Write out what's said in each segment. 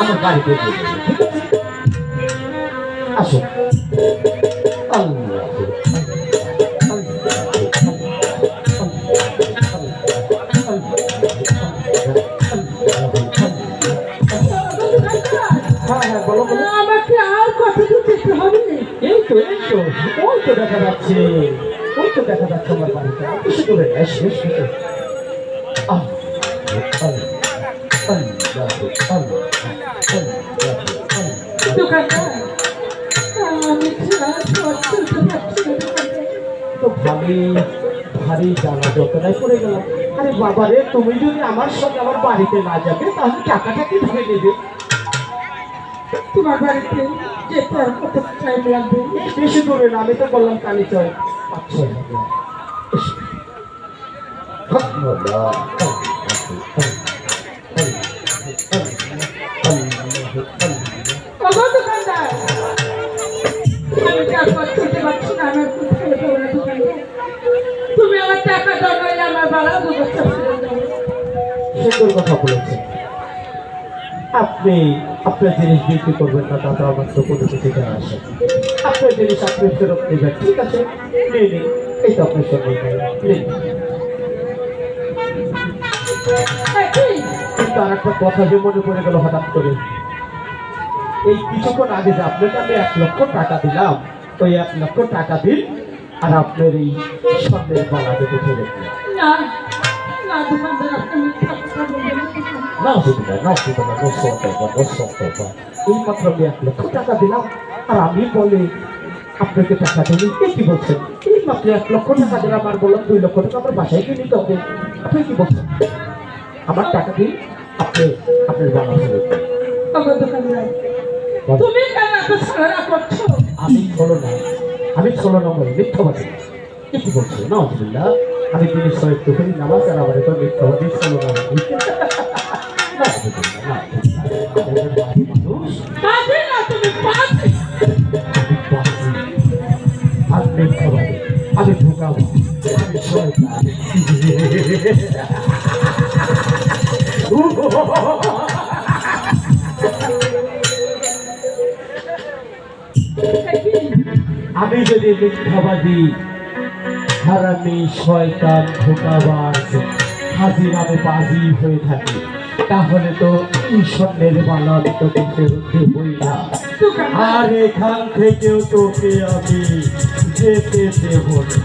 আমার বাড়িতে বলো আমাকে আর কত যেতে হবে এই তো এই তো ওই তো দেখা যাচ্ছে ওই তো দেখা যাচ্ছে আমার বাড়িতে। বেশি এস এস এস। আহ তো ভারী ভারী জ্বালা যতটাই পড়ে গেলাম আরে বাবা রে তুমি যদি আমার সঙ্গে আমার বাড়িতে না যাবে তাহলে টাকাটা কি ধরে নেবে তোমার বাড়িতে যেতে কত টাইম লাগবে বেশি দূরে না আমি তো বললাম কালি চল পাঁচ ছয় পারছি না না তুমি আমার টাকা আমার ব্যবস্থা সুন্দর কথা বলেছেন। আপনি আপনার জিনিস বিক্রি করবেন না দাদা আমার তো কোনো কিছু আসে আপনার জিনিস আপনি ফেরত দেবেন ঠিক আছে? নিন এই তো আপনার সঙ্গে নিন। কিন্তু আর একটা কথা যে মনে পড়ে গেল হঠাৎ করে। এই কিছুক্ষণ আগে যে আপনাকে আমি এক লক্ষ টাকা দিলাম ওই এক লক্ষ টাকা দিন আর আপনার এই স্বর্ণের বালা দেখে ফেলে না না বলবেন না। সতর্ক no সতর্ক এই মাত্র আমি এক লক্ষ টাকা দিলাম আর আমি বলে আপনাকে টাকা দিলি এই কি বলছেন এই মাত্র এক লক্ষ টাকা দিলাম আর বললাম দুই লক্ষ টাকা আমার বাসায় কিনে নিতে হবে। আপনি কি বলছেন? আমার টাকা দিন আপনি আপনার বাবা ফেরত দিন। ওগো দোকানদার তুমি কেন এত ছড়া করছ? আমি ষোলো না। আমি ষোলো নম্বরে মিথ্যাবাদী। কি কি বলছি না আলহামদুলিল্লাহ আমি তিনি শহীদ তুফির নামাজ আর আমার এটা মিথ্যাবাদী নম্বর না আলহামদুলিল্লাহ, না আমি যদি মিথ্যাবাদী হারামি শয়তান ধোকাবাজ হাজির আমি বাজি হয়ে থাকি তাহলে তো ঈশ্বরের বালা তোকে ফেরত দেবই না আর এখান থেকেও তোকে আমি যেতে দেব না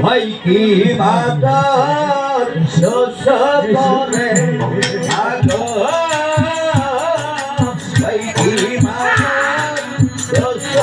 ভাই কি বাদার করে? আগো ভাই কি বাদার শস্য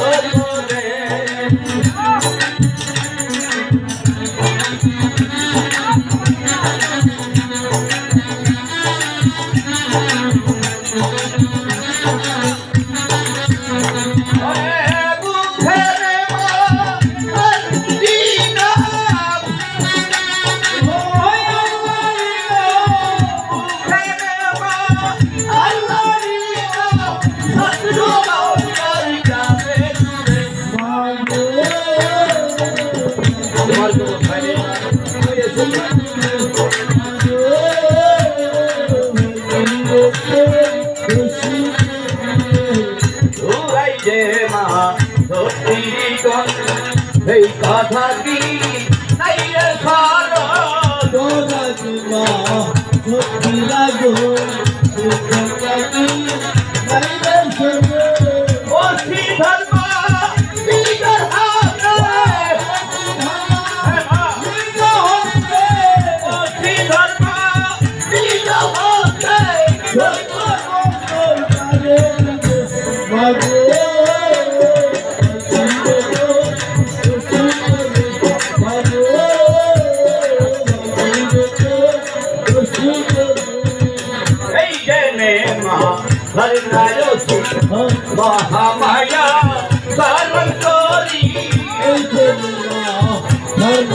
করে এই কথা কি নাই রে খরচ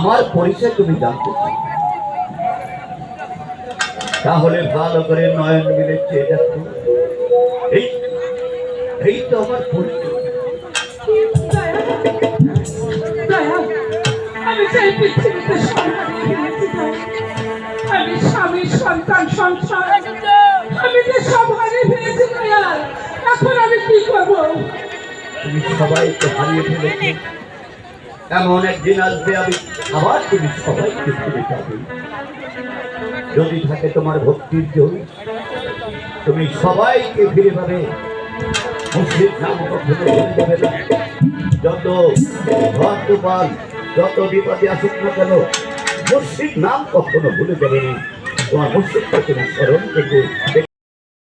আমার পরিচয় তুমি জানতে চাও। তাহলে ভালো করে নয়ন মিলে চেয়ে দেখো। এই এই তো আমার পরিচয় আমি সেই পৃথিবীতে সন্তান আমি স্বামী সন্তান সংসার আমি যে সব হারিয়ে ফেলেছি এখন আমি কি করব? তুমি সবাইকে হারিয়ে ফেলেছো। এমন একদিন আসবে আমি আবার তুমি সবাইকে ফিরে যাবে যদি থাকে তোমার ভক্তির জোর, তুমি সবাইকে ফিরে পাবে। মুসলিম নাম ভুলে যত ভক্তপাল, যত বিপদে আসুক না কেন, মুসলিম নাম কখনো ভুলে যাবে না। তোমার মুসলিমকে তুমি স্মরণ করবে